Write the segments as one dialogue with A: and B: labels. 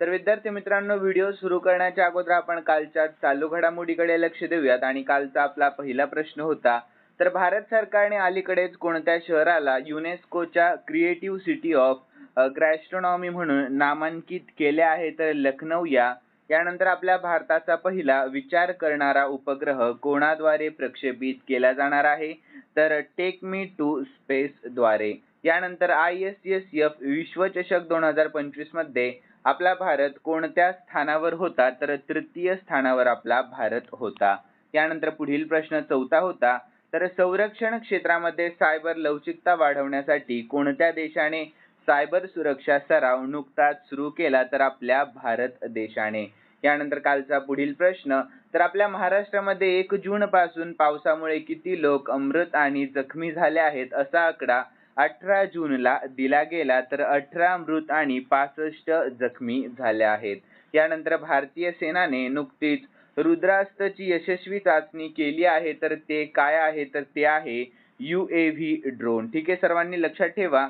A: तर विद्यार्थी मित्रांनो व्हिडिओ सुरू करण्याच्या अगोदर आपण कालच्या चालू घडामोडीकडे लक्ष देऊयात. आणि कालचा आपला पहिला प्रश्न होता तर भारत सरकारने अलीकडेच कोणत्या शहराला युनेस्कोच्या क्रिएटिव्ह सिटी ऑफ ग्रॅस्ट्रॉनॉमी म्हणून नामांकित केले आहे? तर लखनौ या. यानंतर आपल्या भारताचा पहिला विचार करणारा उपग्रह कोणाद्वारे प्रक्षेपित केला जाणार आहे? तर टेक मी टू स्पेस द्वारे. यानंतर आय एस एस एफ विश्वचषक दोन हजार पंचवीसमध्ये आपला भारत कोणत्या स्थानावर होता? तर तृतीय स्थानावर आपला भारत होता. यानंतर पुढील प्रश्न चौथा होता. तर संरक्षण क्षेत्रामध्ये सायबर लवचिकता वाढवण्यासाठी कोणत्या देशाने सायबर सुरक्षा सराव नुकताच सुरू केला? तर आपल्या भारत देशाने. यानंतर कालचा पुढील प्रश्न तर आपल्या महाराष्ट्रामध्ये एक जून पासून पावसामुळे किती लोक अमृत आणि जखमी झाले आहेत असा आकडा अठरा जूनला दिला गेला तर अठरा मृत आणि पासष्ट जखमी झाल्या आहेत. यानंतर भारतीय सेनाने नुकतीच रुद्रास्त्रची यशस्वी चाचणी केली आहे. तर ते काय आहे? तर ते आहे यू ए व्ही ड्रोन ठीक आहे सर्वांनी लक्षात ठेवा.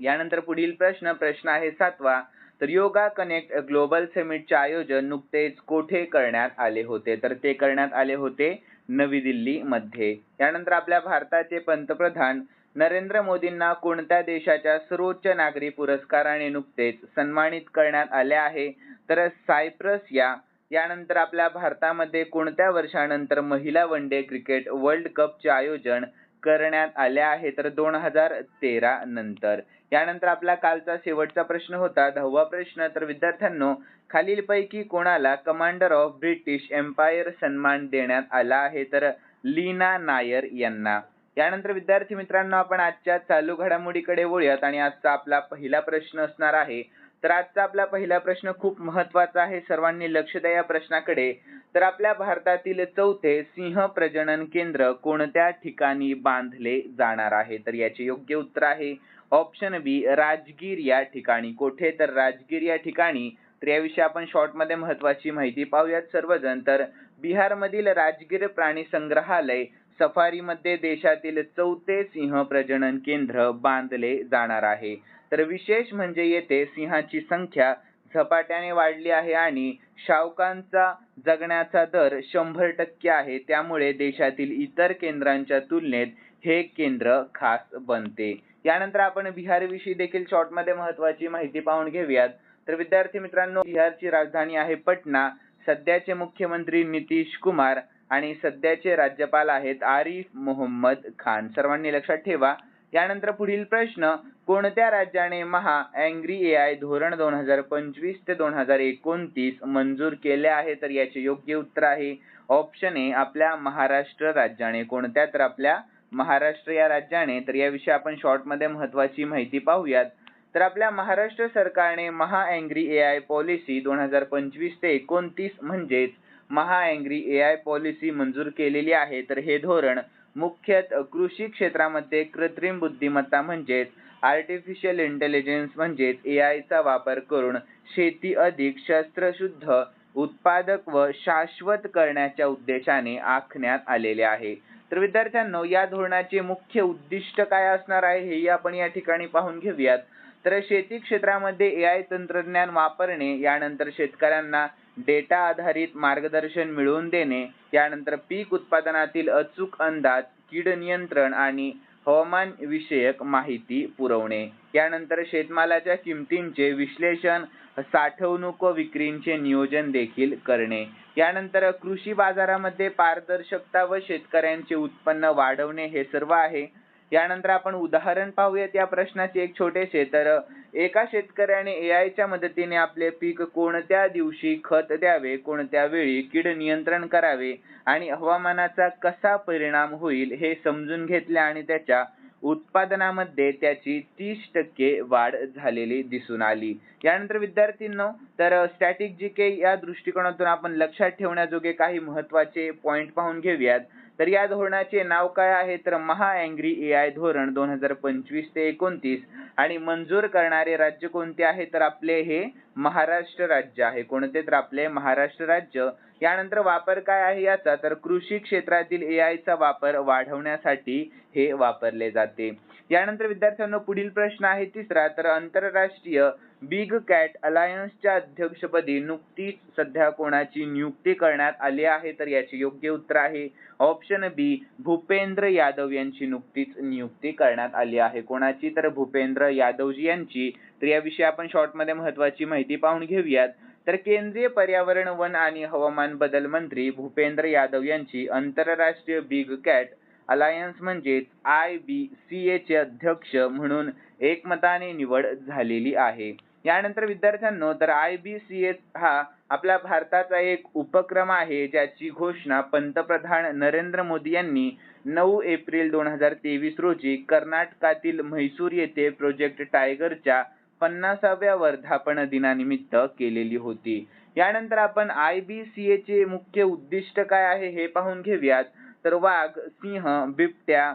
A: यानंतर पुढील प्रश्न प्रश्न आहे सातवा. तर योगा कनेक्ट ग्लोबल समिटचे आयोजन नुकतेच कोठे करण्यात आले होते? तर ते करण्यात आले होते नवी दिल्ली मध्ये यानंतर आपल्या भारताचे पंतप्रधान नरेंद्र मोदींना कोणत्या देशाच्या सर्वोच्च नागरी पुरस्काराने नुकतेच सन्मानित करण्यात आले आहे? तर सायप्रस या. यानंतर आपल्या भारतामध्ये कोणत्या वर्षानंतर महिला वन डे क्रिकेट वर्ल्ड कपचे आयोजन करण्यात आले आहे? तर दोन हजार तेरा नंतर. यानंतर आपला कालचा शेवटचा प्रश्न होता. दहावा प्रश्न तर विद्यार्थ्यांनो खालीलपैकी कोणाला कमांडर ऑफ ब्रिटिश एम्पायर सन्मान देण्यात आला आहे? तर लीना नायर यांना. यानंतर विद्यार्थी मित्रांनो आपण आजच्या चालू घडामोडीकडे वळूयात आणि आजचा आपला पहिला प्रश्न असणार आहे. तर आजचा आपला पहिला प्रश्न खूप महत्त्वाचा आहे सर्वांनी लक्ष द्या या प्रश्नाकडे. तर आपल्या भारतातील चौथे सिंह प्रजनन केंद्र कोणत्या ठिकाणी बांधले जाणार आहे? तर याचे योग्य उत्तर आहे ऑप्शन बी राजगीर या ठिकाणी. कोठे? तर राजगीर या ठिकाणी. तर याविषयी आपण शॉर्टमध्ये महत्वाची माहिती पाहूयात सर्वजण. तर बिहारमधील राजगीर प्राणी संग्रहालय सफारीमध्ये देशातील चौथे सिंह प्रजनन केंद्र बांधले जाणार आहे. तर विशेष म्हणजे येथे सिंहाची संख्या झपाट्याने वाढली आहे आणि शावकांचा जगण्याचा दर शंभर टक्के आहे. त्यामुळे देशातील इतर केंद्रांच्या तुलनेत हे केंद्र खास बनते. यानंतर आपण बिहार विषयी देखील शॉर्टमध्ये महत्वाची माहिती पाहून घेऊयात. तर विद्यार्थी मित्रांनो बिहारची राजधानी आहे पटना. सध्याचे मुख्यमंत्री नितीश कुमार आणि सध्याचे राज्यपाल आहेत आरिफ मोहम्मद खान. सर्वांनी लक्षात ठेवा यानंतर पुढील प्रश्न कोणत्या राज्याने महा अँग्री ए आय धोरण दोन हजार पंचवीस ते दोन हजार एकोणतीस मंजूर केले आहे? तर याचे योग्य उत्तर आहे ऑप्शन ए आपल्या महाराष्ट्र राज्याने. कोणत्या तर आपल्या महाराष्ट्र या राज्याने? तर याविषयी आपण शॉर्टमध्ये महत्त्वाची महत्वाची माहिती पाहूयात. तर आपल्या महाराष्ट्र सरकारने Maha agri A I policy दोन हजार पंचवीस ते एकोणतीस म्हणजेच महाअँग्री ए आय पॉलिसी मंजूर केलेली आहे. तर हे धोरण मुख्यतः कृषी क्षेत्रामध्ये कृत्रिम बुद्धिमत्ता म्हणजेच आर्टिफिशियल इंटेलिजन्स म्हणजेच ए आयचा वापर करून शेती अधिक शस्त्रशुद्ध उत्पादक व शाश्वत करण्याच्या उद्देशाने आखण्यात आलेले आहे. तर विद्यार्थ्यांनो या धोरणाचे मुख्य उद्दिष्ट काय असणार आहे हेही आपण या ठिकाणी पाहून घेऊयात. तर शेती क्षेत्रामध्ये ए आय तंत्रज्ञान वापरणे यानंतर शेतकऱ्यांना डेटा आधारित मार्गदर्शन मिळवून देणे यानंतर पीक उत्पादनातील अचूक अंदाज कीड नियंत्रण आणि हवामान विषयक माहिती पुरवणे. यानंतर शेतमालाच्या किमतींचे विश्लेषण साठवणूक व विक्रींचे नियोजन देखील करणे. यानंतर कृषी बाजारामध्ये पारदर्शकता व शेतकऱ्यांचे उत्पन्न वाढवणे हे सर्व आहे. यानंतर आपण उदाहरण पाहूयात या प्रश्नाचे एक छोटेसे. तर एका शेतकऱ्याने ए च्या मदतीने आपले पीक कोणत्या दिवशी खत द्यावे कोणत्या वेळी कीड नियंत्रण करावे आणि हवामानाचा कसा परिणाम होईल हे समजून घेतले आणि त्याच्या उत्पादनामध्ये त्याची तीस टक्के वाढ झालेली दिसून आली. यानंतर विद्यार्थ्यांनो तर स्टॅटिक जी के या दृष्टिकोनातून आपण लक्षात ठेवण्याजोगे काही महत्त्वाचे पॉइंट पाहून घेऊयात. तर या धोरणाचे नाव काय आहे? तर महा अँग्री ए आय धोरण दोन हजार पंचवीस ते एकोणतीस. आणि मंजूर करणारे राज्य कोणते आहे? तर आपले हे महाराष्ट्र राज्य आहे. कोणते? तर आपले महाराष्ट्र राज्य. यानंतर वापर काय आहे याचा? तर कृषी क्षेत्रातील ए आयचा वापर वाढवण्यासाठी हे वापरले जाते. यानंतर विद्यार्थ्यांना पुढील प्रश्न आहे तिसरा. तर आंतरराष्ट्रीय बिग कॅट अलायन्सच्या अध्यक्षपदी नुकतीच सध्या कोणाची नियुक्ती करण्यात आली आहे? तर याचे योग्य उत्तर आहे ऑप्शन बी भूपेंद्र यादव यांची नुकतीच नियुक्ती करण्यात आली आहे. कोणाची? तर भूपेंद्र यादवजी यांची. तर याविषयी आपण शॉर्टमध्ये महत्वाची माहिती पाहून घेऊयात. तर केंद्रीय पर्यावरण वन आणि हवामान बदल मंत्री भूपेंद्र यादव यांची आंतरराष्ट्रीय बिग कॅट अलायन्स म्हणजेच आय बी सी एचे चे अध्यक्ष म्हणून एकमताने निवड झालेली आहे. यानंतर विद्यार्थ्यांनो तर आय बी सी एस हा आपल्या भारताचा एक उपक्रम आहे ज्याची घोषणा पंतप्रधान नरेंद्र मोदी यांनी नऊ एप्रिल दोन हजार तेवीस रोजी कर्नाटकातील म्हैसूर येथे प्रोजेक्ट टायगरच्या पन्नासाव्या वर्धापन दिनानिमित्त केलेली होती. यानंतर आपण आय बी सी एचे चे मुख्य उद्दिष्ट काय आहे हे पाहून घेऊयात. तर वाघ सिंह बिबट्या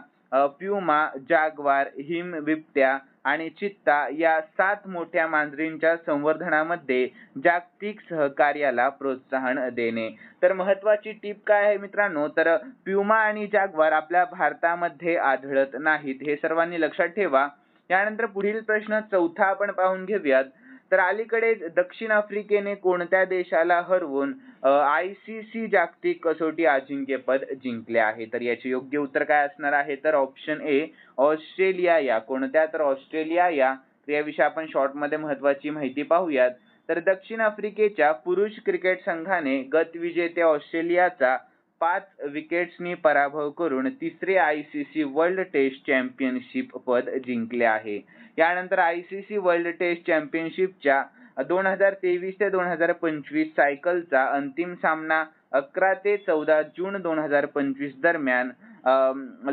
A: प्युमा जागवार हिम बिबट्या आणि चित्ता या सात मोठ्या मांजरींच्या संवर्धनामध्ये जागतिक सहकार्याला प्रोत्साहन देणे. तर महत्वाची टीप काय आहे मित्रांनो? तर प्युमा आणि जागवार आपल्या भारतामध्ये आढळत नाहीत. हे सर्वांनी लक्षात ठेवा. यानंतर पुढील प्रश्न चौथा आपण पाहून घेऊयात. तर अलीकडे दक्षिण आफ्रिकेने कोणत्या देशाला हरवून आय सी सी जागतिक कसोटी अजिंक्यपद जिंकले आहे? तर याचे योग्य उत्तर काय असणार आहे? तर ऑप्शन ए ऑस्ट्रेलिया या. कोणत्या? तर ऑस्ट्रेलिया या. याविषयी आपण शॉर्टमध्ये महत्वाची माहिती पाहूयात. तर दक्षिण आफ्रिकेच्या पुरुष क्रिकेट संघाने गतविजेते ऑस्ट्रेलियाचा पाच विकेट्सनी पराभव करून तिसरे I C C world test championship पद जिंकले आहे. यानंतर I C C world test चॅम्पियनशिपच्या दोन हजार तेवीस ते दोन हजार पंचवीस सायकलचा अंतिम सामना अकरा ते चौदा जून दोन हजार पंचवीस दरम्यान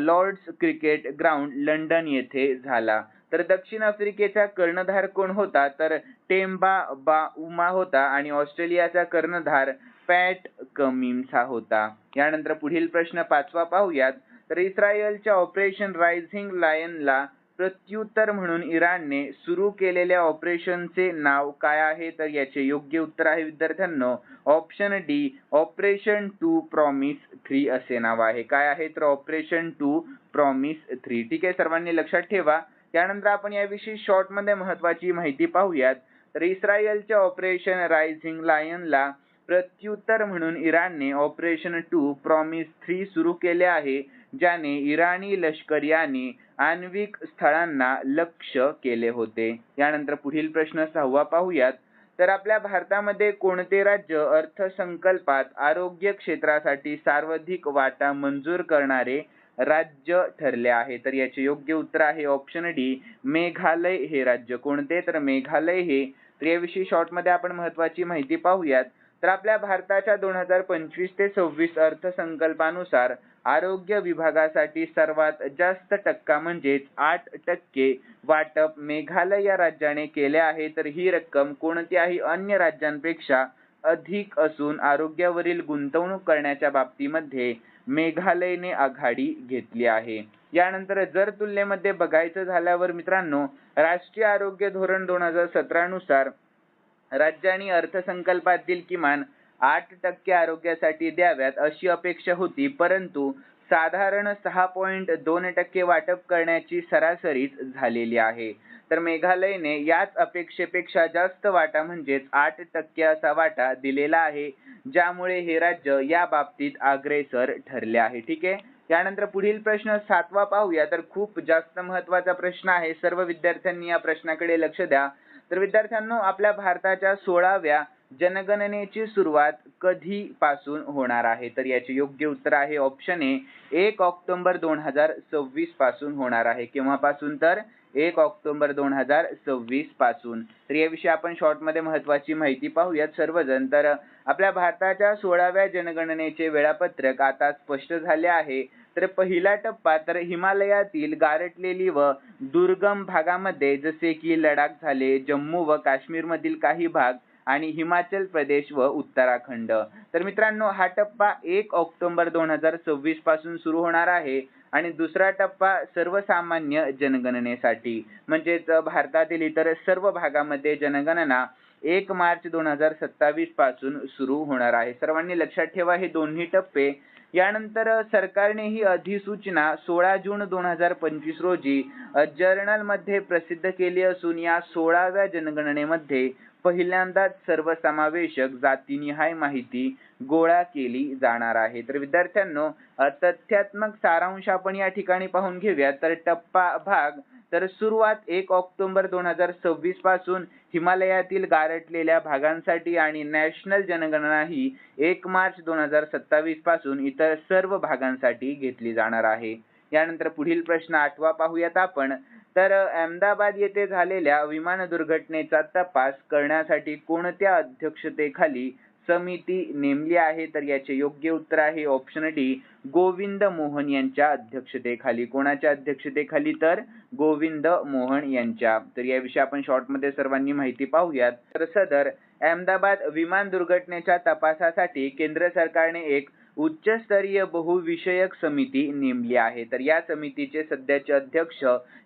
A: लॉर्ड्स क्रिकेट ग्राउंड लंडन येथे झाला. तर दक्षिण आफ्रिकेचा कर्णधार कोण होता? तर टेम्बा बा उमा होता आणि ऑस्ट्रेलियाचा कर्णधार पॅट कमिन्स हा होता. यानंतर पुढील प्रश्न पाचवा पाहूयात. तर इस्रायलच्या ऑपरेशन रायझिंग लायनला प्रत्युत्तर म्हणून इराणने सुरू केलेल्या ऑपरेशनचे नाव काय आहे? तर याचे योग्य उत्तर आहे विद्यार्थ्यांनो option D operation true promise three असे नाव आहे. काय आहे? तर ऑपरेशन टू प्रॉमिस थ्री ठीक आहे? सर्वांनी लक्षात ठेवा. त्यानंतर आपण याविषयी शॉर्टमध्ये महत्वाची माहिती पाहूयात. तर इस्रायलच्या ऑपरेशन रायझिंग लायनला प्रत्युत्तर म्हणून इराणने ऑपरेशन टू प्रॉमिस थ्री सुरू केले आहे ज्याने इराणी लष्कर याने आण्विक स्थळांना लक्ष्य केले होते. यानंतर पुढील प्रश्न सहावा पाहूयात. तर आपल्या भारतामध्ये कोणते राज्य अर्थसंकल्पात आरोग्य क्षेत्रासाठी सर्वाधिक वाटा मंजूर करणारे राज्य ठरले आहे? तर याचे योग्य उत्तर आहे ऑप्शन डी मेघालय हे राज्य. कोणते? तर मेघालय हे. तर याविषयी शॉर्टमध्ये आपण महत्वाची माहिती पाहूयात. तर आपल्या भारताच्या दोन हजार पंचवीस ते सव्वीस अर्थसंकल्पानुसार आरोग्य विभागासाठी सर्वात जास्त टक्का म्हणजेच आठ टक्के वाटप मेघालय या राज्याने केले आहे. तर ही रक्कम कोणत्याही अन्य राज्यांपेक्षा अधिक असून आरोग्यावरील गुंतवणूक करण्याच्या बाबतीमध्ये मेघालयने आघाडी घेतली आहे. यानंतर जर तुलनेमध्ये बघायचं झाल्यावर मित्रांनो राष्ट्रीय आरोग्य धोरण दोन हजार सतरा नुसार राज्यांनी अर्थसंकल्पातील किमान आठ टक्के आरोग्यासाठी द्याव्यात अशी अपेक्षा होती परंतु साधारण सहा पॉईंट दोन टक्के वाटप करण्याची सरासरीच झालेली आहे. तर मेघालयने याच अपेक्षेपेक्षा जास्त वाटा म्हणजेच आठ टक्के असा वाटा दिलेला आहे ज्यामुळे हे राज्य या बाबतीत अग्रेसर ठरले आहे. ठीक आहे? यानंतर पुढील प्रश्न सातवा पाहूया. तर खूप जास्त महत्त्वाचा प्रश्न आहे. सर्व विद्यार्थ्यांनी या प्रश्नाकडे लक्ष द्या. तर विद्यार्थ्यांनो आपल्या भारताच्या सोळाव्या जनगणनेची सुरुवात कधी पासून होणार आहे? तर याचे योग्य उत्तर आहे ऑप्शन ए एक ऑक्टोबर दोन हजार सव्वीसपासून होणार आहे. केव्हापासून तर? एक ऑक्टोबर दोन हजार सव्वीसपासून. तर याविषयी आपण शॉर्टमध्ये महत्वाची माहिती पाहूयात सर्वजण. तर आपल्या भारताच्या सोळाव्या जनगणनेचे वेळापत्रक आता स्पष्ट झाले आहे. तर पहिला टप्पा तर हिमालयातील गारटलेली व दुर्गम भागामध्ये जसे की लडाख झाले जम्मू व काश्मीरमधील काही भाग आणि हिमाचल प्रदेश व उत्तराखंड. तर मित्रांनो हा टप्पा एक ऑक्टोबर दोन हजार सव्वीसपासून सुरू होणार आहे आणि दुसरा टप्पा सर्वसामान्य जनगणनेसाठी. म्हणजेच भारतातील इतर सर्व भागामध्ये जनगणना एक मार्च दोन हजार सत्तावीसपासून सुरू होणार आहे. सर्वांनी लक्षात ठेवा हे दोन्ही टप्पे यानंतर सरकारने ही अधिसूचना सोळा जून दोन हजार पंचवीस रोजी जर्नलमध्ये प्रसिद्ध केली असून या सोळाव्या जनगणनेमध्ये पहिल्यांदाच सर्वसमावेशक जातीनिहाय माहिती गोळा केली जाणार आहे. तर विद्यार्थ्यांनो तथ्यात्मक सारांश आपण या ठिकाणी पाहून घेऊया. तर टप्पा भाग तर सुरुवात एक ऑक्टोबर दोन हजार सव्वीसपासून हिमालयातील गारटलेल्या भागांसाठी आणि नॅशनल जनगणना ही एक मार्च दोन हजार सत्तावीसपासून इतर सर्व भागांसाठी घेतली जाणार आहे. यानंतर पुढील प्रश्न आठवा पाहूयात आपण. तर अहमदाबाद येथे झालेल्या विमान दुर्घटनेचा तपास करण्यासाठी कोणत्या अध्यक्षतेखाली समिती नेमली आहे तर याचे योग्य उत्तर आहे ऑप्शन डी गोविंद मोहन यांच्या अध्यक्षतेखाली. कोणाच्या अध्यक्षतेखाली तर? गोविंद मोहन यांच्या. तर याविषयी आपण शॉर्टमध्ये सर्वांनी माहिती पाहूयात. तर सदर अहमदाबाद विमान दुर्घटनेच्या तपासासाठी केंद्र सरकारने एक उच्चस्तरीय बहुविषयक समिती नेमली आहे. तर या समितीचे सध्याचे अध्यक्ष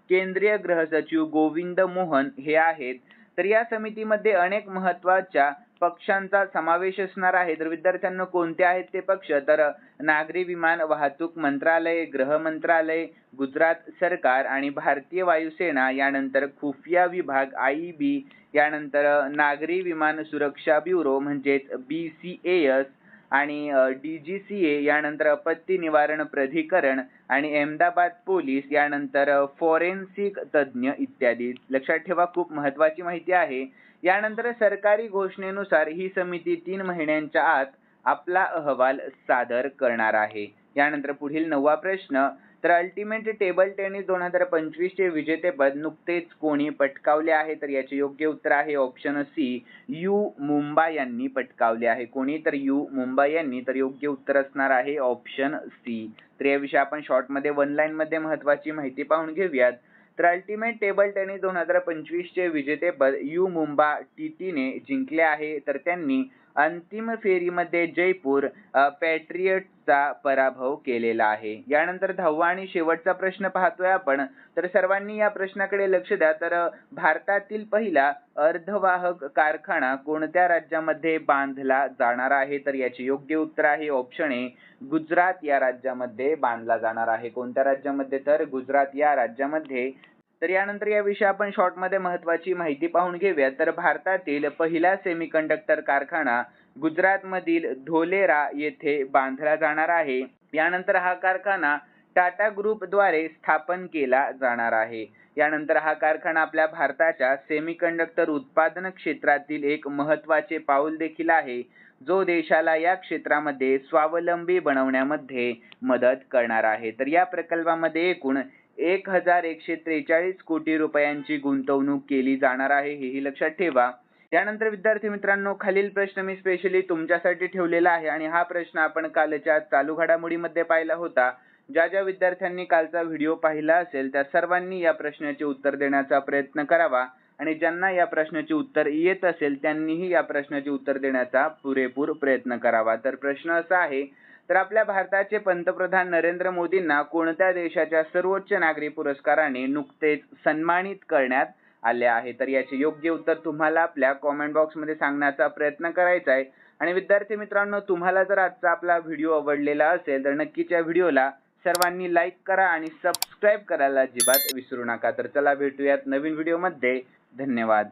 A: केंद्रीय गृह सचिव गोविंद मोहन हे आहेत. तर या समितीमध्ये अनेक महत्त्वाच्या पक्षांचा समावेश असणार आहे. तर विद्यार्थ्यांना कोणते आहेत ते पक्ष? तर नागरी विमान वाहतूक मंत्रालय गृह मंत्रालय गुजरात सरकार आणि भारतीय वायुसेना यानंतर खुफिया विभाग आय बी यानंतर नागरी विमान सुरक्षा ब्युरो म्हणजेच बी सी एस आणि डी जी सी ए यानंतर आपत्ती निवारण प्राधिकरण आणि अहमदाबाद पोलीस यानंतर फॉरेन्सिक तज्ज्ञ इत्यादी. लक्षात ठेवा खूप महत्वाची माहिती आहे. यानंतर सरकारी घोषणेनुसार ही समिती तीन महिन्यांच्या आत आपला अहवाल सादर करणार आहे. यानंतर पुढील नववा प्रश्न तर अल्टिमेट टेबल टेनिस दोन हजार पंचवीस चे विजेतेपद नुकतेच कोणी पटकावले आहे? तर याचे योग्य उत्तर आहे ऑप्शन सी यू मुंबा यांनी पटकावले आहे. कोणी तर यू मुंबा यांनी तर योग्य उत्तर असणार आहे ऑप्शन सी तर याविषयी आपण शॉर्टमध्ये वन लाईनमध्ये महत्त्वाची महत्वाची माहिती पाहून घेऊयात. तर अल्टिमेट टेबल टेनिस दोन हजार पंचवीस चे विजेतेपद यू मुंबा टीटीने जिंकले आहे. तर त्यांनी अंतिम फेरीमध्ये जयपूर पॅट्रियटचा पराभव केलेला आहे. यानंतर दहावा आणि शेवटचा प्रश्न पाहतोय आपण. तर सर्वांनी या प्रश्नाकडे लक्ष द्या. तर भारतातील पहिला अर्धवाहक कारखाना कोणत्या राज्यामध्ये बांधला जाणार आहे? तर याचे योग्य उत्तर आहे ऑप्शन ए गुजरात या राज्यामध्ये बांधला जाणार आहे. कोणत्या राज्यामध्ये? तर गुजरात या राज्यामध्ये तर यानंतर याविषयी आपण शॉर्टमध्ये महत्वाची माहिती पाहून घेऊया. तर भारतातील पहिला सेमीकंडक्टर कारखाना गुजरातमधील धोलेरा येथे बांधला जाणार आहे. यानंतर हा कारखाना टाटा ग्रुपद्वारे स्थापन केला जाणार आहे. यानंतर हा कारखाना आपल्या भारताच्या सेमीकंडक्टर उत्पादन क्षेत्रातील एक महत्त्वाचे पाऊल देखील आहे जो देशाला या क्षेत्रामध्ये स्वावलंबी बनवण्यामध्ये मदत करणार आहे. तर या प्रकल्पामध्ये एकूण एक हजार एकशे त्रेचाळीस कोटी रुपयांची गुंतवणूक केली जाणार आहे हेही लक्षात ठेवा. त्यानंतर विद्यार्थी मित्रांनो खालील प्रश्न मी स्पेशली तुमच्यासाठी ठेवलेला आहे आणि हा प्रश्न आपण कालच्या चालू घडामोडीमध्ये पाहिला होता. ज्या ज्या विद्यार्थ्यांनी कालचा व्हिडिओ पाहिला असेल त्या सर्वांनी या प्रश्नाचे उत्तर देण्याचा प्रयत्न करावा आणि ज्यांना या प्रश्नाचे उत्तर येत असेल त्यांनीही या प्रश्नाचे उत्तर देण्याचा पुरेपूर प्रयत्न करावा. तर प्रश्न असा आहे तर आपल्या भारताचे पंतप्रधान नरेंद्र मोदींना कोणत्या देशाच्या सर्वोच्च नागरी पुरस्काराने नुकतेच सन्मानित करण्यात आले आहे? तर याचे योग्य उत्तर तुम्हाला आपल्या कॉमेंट बॉक्समध्ये सांगण्याचा प्रयत्न करायचा आहे. आणि विद्यार्थी मित्रांनो तुम्हाला जर आजचा आपला व्हिडिओ आवडलेला असेल तर नक्कीच या व्हिडिओला सर्वांनी लाईक करा आणि सबस्क्राईब करायला अजिबात विसरू नका. तर चला भेटूयात नवीन व्हिडिओमध्ये धन्यवाद.